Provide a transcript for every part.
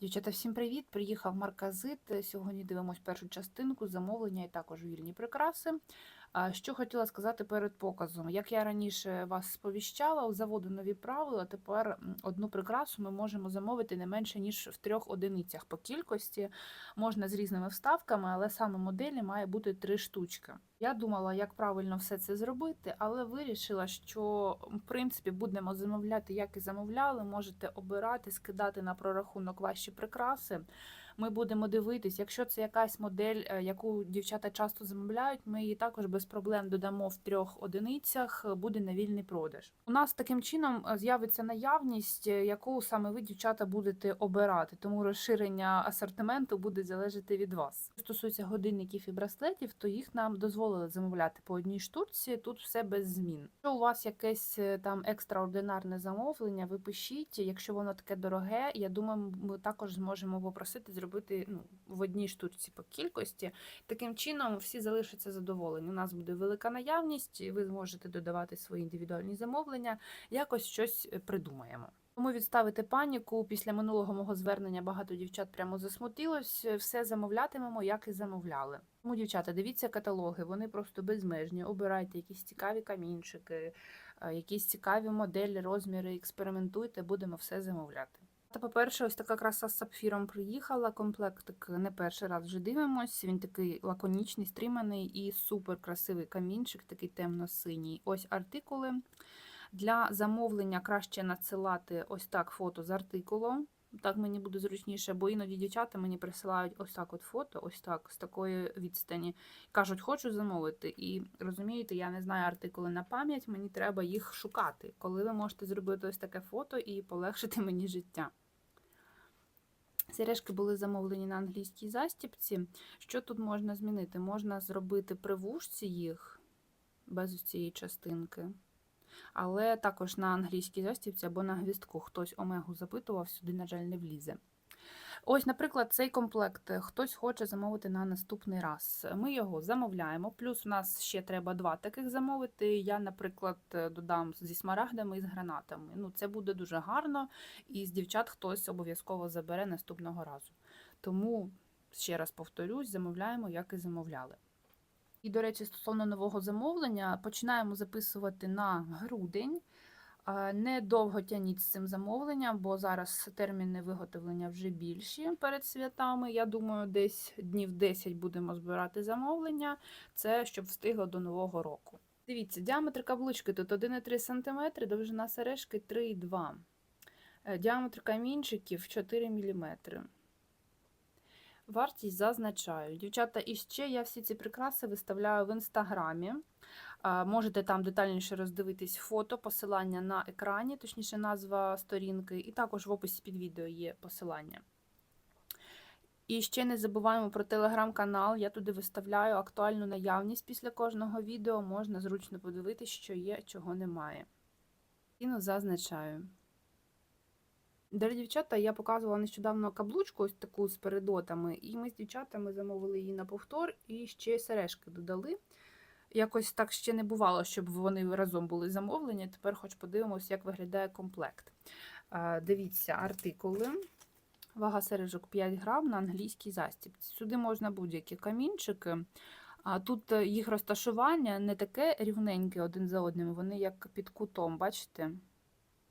Дівчата, всім привіт! Приїхав Марказит. Сьогодні дивимось першу частинку замовлення і також вільні прикраси. Що хотіла сказати перед показом. Як я раніше вас сповіщала, у заводу нові правила. Тепер одну прикрасу ми можемо замовити не менше ніж в трьох одиницях по кількості. Можна з різними вставками, але саме моделі має бути три штучки. Я думала, як правильно все це зробити, але вирішила, що в принципі будемо замовляти, як і замовляли. Можете обирати, скидати на прорахунок ваші прикраси. Ми будемо дивитись, якщо це якась модель, е, яку дівчата часто замовляють, ми її також без проблем додамо в трьох одиницях, е, буде на вільний продаж. У нас таким чином е, з'явиться наявність, яку саме ви, дівчата, будете обирати, тому розширення асортименту буде залежати від вас. Стосується годинників і браслетів, то їх нам дозволили замовляти по одній штуці. Тут все без змін. Якщо у вас якесь там екстраординарне замовлення, ви пишіть. Якщо воно таке дороге, я думаю, ми також зможемо попросити зробити ну, в одній штучці по кількості. Таким чином всі залишаться задоволені. У нас буде велика наявність, і ви зможете додавати свої індивідуальні замовлення, якось щось е, придумаємо. Тому відставити паніку після минулого мого звернення багато дівчат прямо засмутилось. Все замовлятимемо, як і замовляли. Тому, дівчата, дивіться каталоги, вони просто безмежні. Обирайте якісь цікаві камінчики, е, якісь цікаві моделі, розміри, експериментуйте, будемо все замовляти. Та, по-перше, ось така краса з сапфіром приїхала. Комплектик не перший раз вже дивимось. Він такий лаконічний, стриманий і супер красивий камінчик, такий темно-синій. Ось артикули. Для замовлення краще надсилати ось так фото з артикулом. Так мені буде зручніше, бо іноді дівчата мені присилають ось так от фото, ось так, з такої відстані. Кажуть, хочу замовити. І розумієте, я не знаю артикули на пам'ять, мені треба їх шукати. Коли ви можете зробити ось таке фото і полегшити мені життя. Сережки були замовлені на англійській застіпці. Що тут можна змінити? Можна зробити при вушці їх без цієї частинки. Але також на англійській застіпці або на гвіздку хтось омегу запитував, сюди, на жаль, не влізе. Ось, наприклад, цей комплект хтось хоче замовити на наступний раз. Ми його замовляємо. Плюс у нас ще треба два таких замовити. Я, наприклад, додам зі смарагдами і з гранатами. Ну, це буде дуже гарно, і з дівчат хтось обов'язково забере наступного разу. Тому, ще раз повторюсь, замовляємо, як і замовляли. І, до речі, стосовно нового замовлення, починаємо записувати на грудень. А, Недовго тяніть з цим замовленням, бо зараз терміни виготовлення вже більші перед святами. Я думаю, десь днів 10 будемо збирати замовлення. Це щоб встигло до нового року. Дивіться, діаметр каблучки тут 1,3 см, довжина сережки 3,2 Е, Діаметр камінчиків 4 мм. Вартість зазначаю. Дівчата, і ще я всі ці прикраси виставляю в інстаграмі. Можете там детальніше роздивитись фото, посилання на екрані, точніше, назва сторінки, і також в описі під відео є посилання. І ще не забуваємо про телеграм-канал. Я туди виставляю актуальну наявність після кожного відео. Можна зручно подивитись, що є, чого немає. Ціну зазначаю. Далі дівчата, я показувала нещодавно каблучку, ось таку з передотами, і ми з дівчатами замовили її на повтор і ще сережки додали. Якось так ще не бувало, щоб вони разом були замовлені. Тепер хоч подивимося, як виглядає комплект. Дивіться, артикули. Вага сережок 5 грам на англійській застібці. Сюди можна будь-які камінчики. А тут е, їх розташування не таке рівненьке один за одним, вони як під кутом, бачите?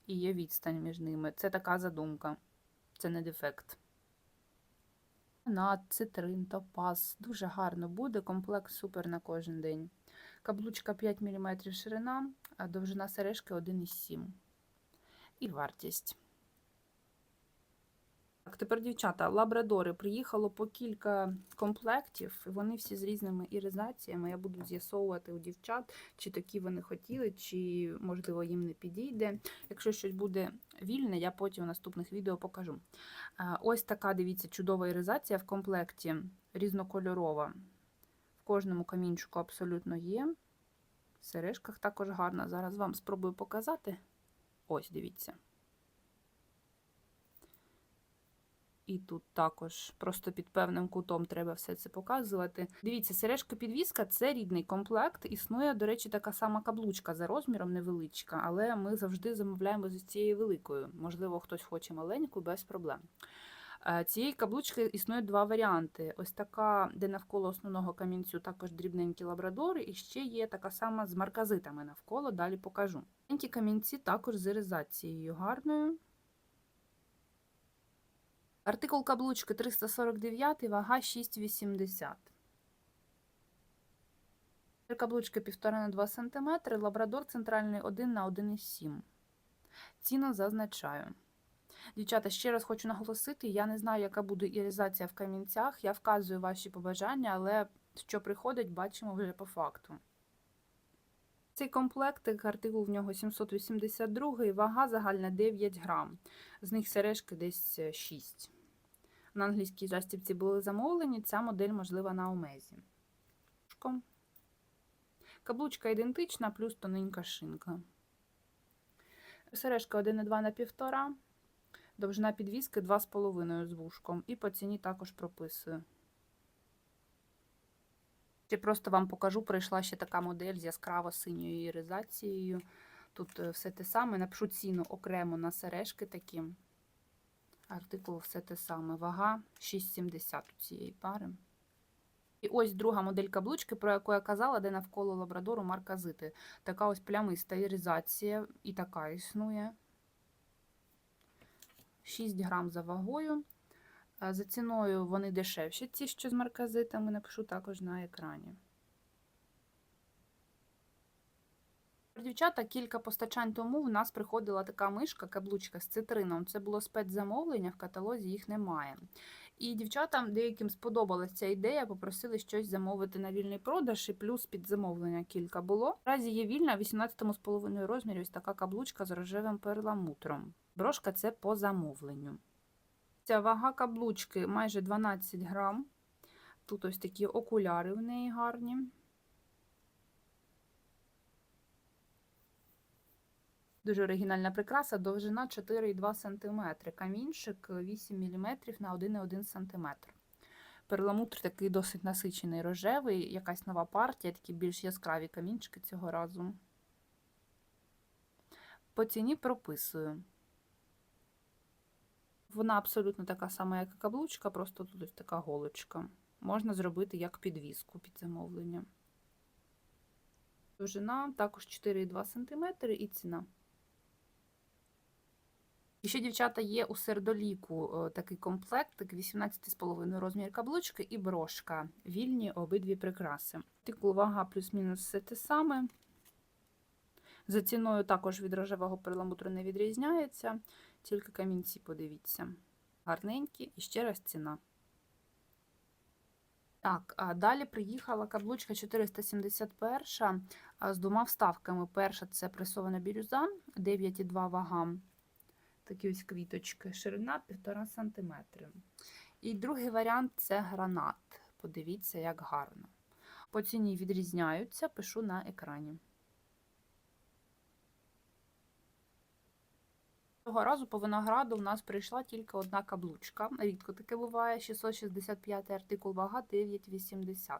І є відстань між ними. Це така задумка, це не дефект. Над, цитрин, топаз. Дуже гарно буде, комплект супер на кожен день. Каблучка 5 мм ширина, а довжина сережки 1,7 І вартість. Так, тепер, дівчата, лабрадори приїхало по кілька комплектів, вони всі з різними іризаціями. Я буду з'ясовувати у дівчат, чи такі вони хотіли, чи, можливо, їм не підійде. Якщо щось буде вільне, я потім в наступних відео покажу. Ось така, дивіться, чудова іризація в комплекті різнокольорова. В кожному камінчику абсолютно є. В сережках також гарна. Зараз вам спробую показати. Ось, дивіться. І тут також просто під певним кутом треба все це показувати. Дивіться, сережка-підвіска це рідний комплект. Існує, до речі, така сама каблучка за розміром невеличка, але ми завжди замовляємо з цією великою. Можливо, хтось хоче маленьку, без проблем. Е, Цієї каблучки існує два варіанти. Ось така, де навколо основного камінцю також дрібненькі лабрадори, і ще є така сама з марказитами навколо, далі покажу. Маленькі камінці також з іризацією гарною. Артикул каблучки 349, вага 6,80. Каблучки 1,5 на 2 см, лабрадор центральний 1 на 1,7 Ціну зазначаю. Дівчата, ще раз хочу наголосити, я не знаю, яка буде іризація в камінцях. Я вказую ваші побажання, але що приходить, бачимо вже по факту. Цей комплектик, артикул в нього 782, вага загальна 9 грам. З них сережки десь 6. На англійській застібці були замовлені, ця модель можлива на омезі. Каблучка ідентична, плюс тоненька шинка. Сережка 1,2 на 1,5. Довжина підвіски 2,5 з вушком. І по ціні також прописую. Ще просто вам покажу, прийшла ще така модель з яскраво синьою іризацією. Тут е, все те саме. Напишу ціну окремо на сережки такі. Артикул все те саме. Вага 6,70 у цієї пари. І ось друга модель каблучки, про яку я казала, де навколо лабрадору марказити. Така ось плямиста іризація, і така існує. 6 грам за вагою. Е, За ціною вони дешевші, ці, що з марказитами, напишу також на екрані. Дівчата, кілька постачань тому в нас приходила така мишка, каблучка з цитрином. Це було спецзамовлення, в каталозі їх немає. І дівчатам деяким сподобалася ця ідея, попросили щось замовити на вільний продаж, і плюс під замовлення кілька було. Наразі є вільна в 18,5 розмірі ось така каблучка з рожевим перламутром. Брошка це по замовленню. Ця вага каблучки майже 12 грам. Тут ось такі окуляри в неї гарні. Дуже оригінальна прикраса, довжина 4,2 см, камінчик 8 мм на 1,1 см. Перламутр такий досить насичений рожевий, якась нова партія, такі більш яскраві камінчики цього разу. По ціні прописую. Вона абсолютно така сама, як і каблучка, просто тут ось така голочка. Можна зробити як підвіску під замовлення. Довжина також 4,2 см і ціна. І ще, дівчата, є у сердоліку е, такий комплектик, 18,5 розмір каблучки і брошка. Вільні обидві прикраси. Артикул вага плюс-мінус все те саме. За ціною також від рожевого перламутру не відрізняється, тільки камінці, подивіться. Гарненькі і ще раз ціна. Так, а далі приїхала каблучка 471 з двома вставками. Перша це пресована бірюза, 9,2 вага. Такі ось квіточки, ширина 1,5 см. І другий варіант це гранат. Подивіться, як гарно. По ціні відрізняються, пишу на екрані. Цього разу по винограду у нас прийшла тільки одна каблучка. Рідко таке буває 665 артикул, вага 9,80.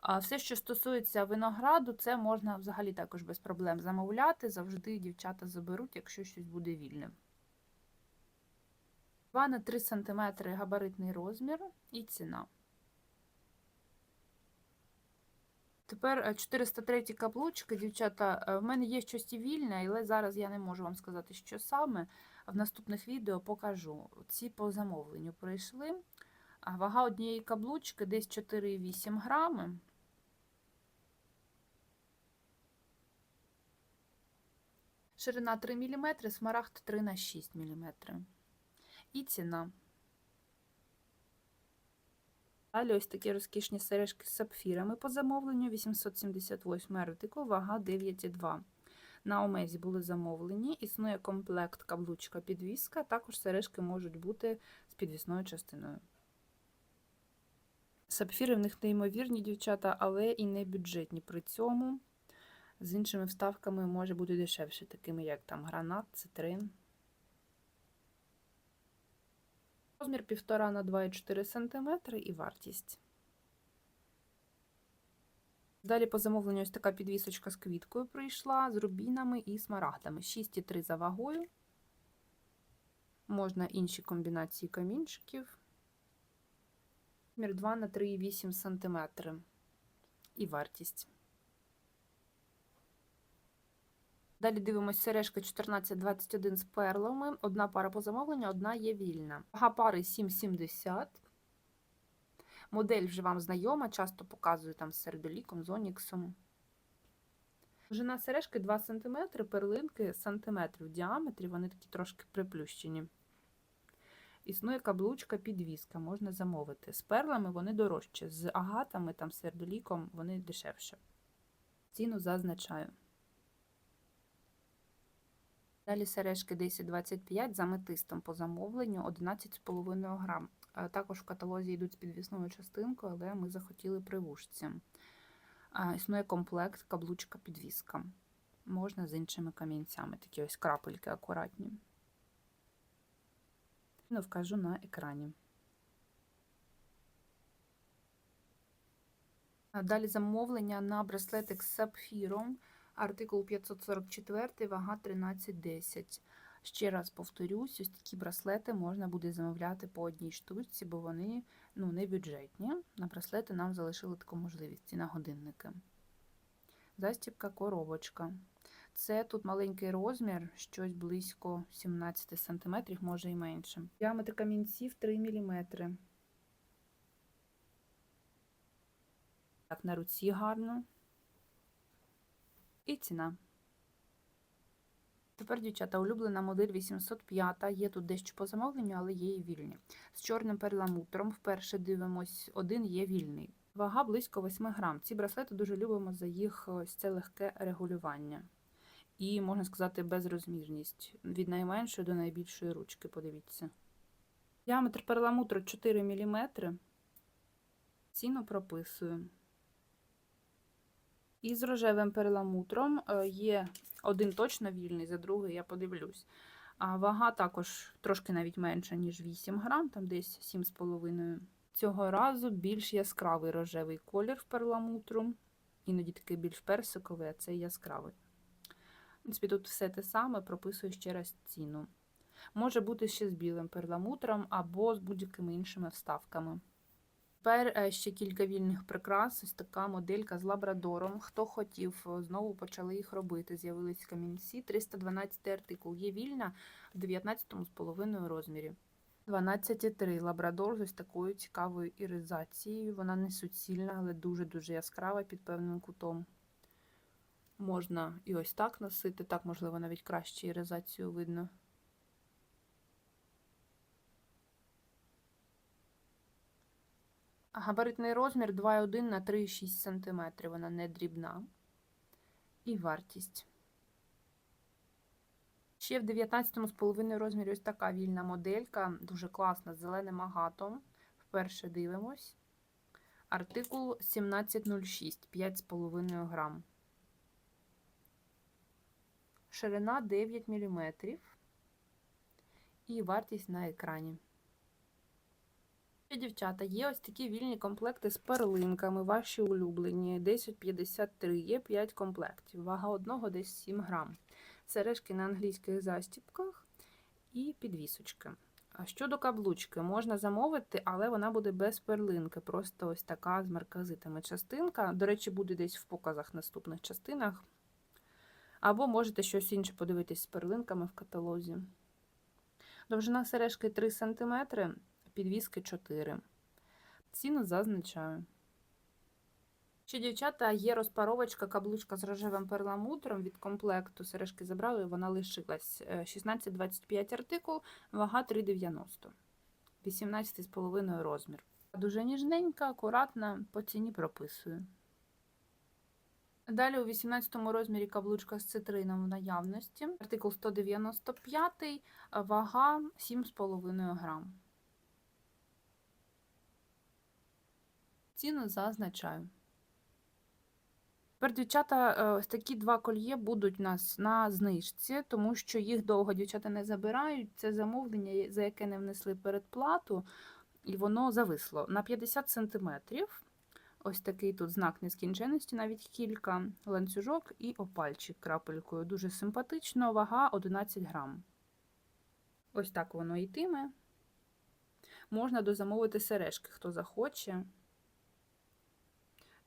А Все, що стосується винограду, це можна взагалі також без проблем замовляти. Завжди дівчата заберуть, якщо щось буде вільне. 2 на 3 см габаритний розмір і ціна. Тепер 403 каблучки, дівчата. е, В мене є щось і вільне, але зараз я не можу вам сказати, що саме. В наступних відео покажу. Ці по замовленню прийшли. Вага однієї каблучки десь 4,8 грами. Ширина 3 мм, смарагд 3 на 6 мм. І ціна. Далі ось такі розкішні сережки з сапфірами по замовленню. 878 артикул, вага 9,2. На омезі були замовлені. Існує комплект каблучка підвіска. Також сережки можуть бути з підвісною частиною. Сапфіри в них неймовірні дівчата, але і не бюджетні при цьому. З іншими вставками може бути дешевше, такими як там гранат, цитрин. Розмір 1,5 на 2,4 см і вартість. Далі по замовленню ось така підвісочка з квіткою прийшла, з рубінами і смарагдами. 6,3 за вагою. Можна інші комбінації камінчиків. Мір 2 на 3,8 см. І вартість. Далі дивимося сережка 1421 з перлами. Одна пара по замовленню, одна є вільна. Вага пари 7,70. Модель вже вам знайома, часто показую там з сердоліком, з оніксом. Довжина сережки 2 см, перлинки сантиметр в діаметрі, вони такі трошки приплющені. Існує каблучка підвіска, можна замовити. З перлами вони дорожчі, з агатами, там, сердоліком вони дешевше. Ціну зазначаю. Далі сережки 1025 за метистом по замовленню 11,5 грам. Е, Також в каталозі йдуть з підвісною частинкою, але ми захотіли при вушці. Е, Існує комплект каблучка підвіска. Можна з іншими камінцями, такі ось крапельки акуратні. Ну, вкажу на екрані. Далі замовлення на браслетик з сапфіром. Артикул 544, вага 13,10. Ще раз повторюсь, ось такі браслети можна буде замовляти по одній штучці, бо вони ну, не бюджетні. На браслети нам залишили таку можливість і на годинники. Застібка коробочка. Це тут маленький розмір, щось близько 17 см, може і менше. Діаметр камінців 3 мм. Так, на руці гарно. І ціна. Тепер, дівчата, улюблена модель 805. Є тут дещо по замовленню, але є і вільні. З чорним перламутром вперше дивимось, один є вільний. Вага близько 8 грам. Ці браслети дуже любимо за їх ось це легке регулювання. І, можна сказати, безрозмірність. Від найменшої до найбільшої ручки, подивіться. Діаметр перламутру 4 мм. Ціну прописую. І з рожевим перламутром е, є один точно вільний, за другий я подивлюсь. А вага також трошки навіть менша, ніж 8 грам, там десь 7,5. Цього разу більш яскравий рожевий колір в перламутру. Іноді такий більш персиковий, а цей яскравий. В принципі, тут все те саме, прописую ще раз ціну. Може бути ще з білим перламутром або з будь-якими іншими вставками. Тепер е, ще кілька вільних прикрас. Ось така моделька з лабрадором. Хто хотів, е, знову почали їх робити. З'явились камінці. 312 артикул. Є вільна в 19,5 розмірі. 12,3 лабрадор з ось такою цікавою іризацією. Вона не суцільна, але дуже-дуже яскрава під певним кутом. Можна і ось так носити, так, можливо, навіть краще іризацію видно. Габаритний розмір 2,1 на 3,6 см. Вона не дрібна. І вартість. Ще в 19,5 розмірі ось така вільна моделька, дуже класна, з зеленим агатом. Вперше дивимось. Артикул 1706, 5,5 грам. Ширина 9 мм. І вартість на екрані. Дівчата, є ось такі вільні комплекти з перлинками, ваші улюблені. 10,53, є 5 комплектів. Вага одного десь 7 грам. Сережки на англійських застіпках і підвісочки. А щодо каблучки, можна замовити, але вона буде без перлинки. Просто ось така з марказитами частинка. До речі, буде десь в показах наступних частинах. Або можете щось інше подивитись з перлинками в каталозі. Довжина сережки 3 см підвіски 4. Ціну зазначаю. Ще, дівчата, є розпаровочка, каблучка з рожевим перламутром від комплекту. Сережки забрали, вона лишилась. 16,25 артикул, вага 3,90. 18,5 розмір. Дуже ніжненька, акуратна, по ціні прописую. Далі у 18 розмірі каблучка з цитрином в наявності. Артикул 195, вага 7,5 грам. Ціну зазначаю. Тепер, дівчата, е, ось такі два кольє будуть у нас на знижці, тому що їх довго дівчата не забирають. Це замовлення, за яке не внесли передплату, і воно зависло на 50 см. Ось такий тут знак нескінченності, навіть кілька ланцюжок і опальчик крапелькою. Дуже симпатично, вага 11 грам. Ось так воно йтиме. Можна дозамовити сережки, хто захоче.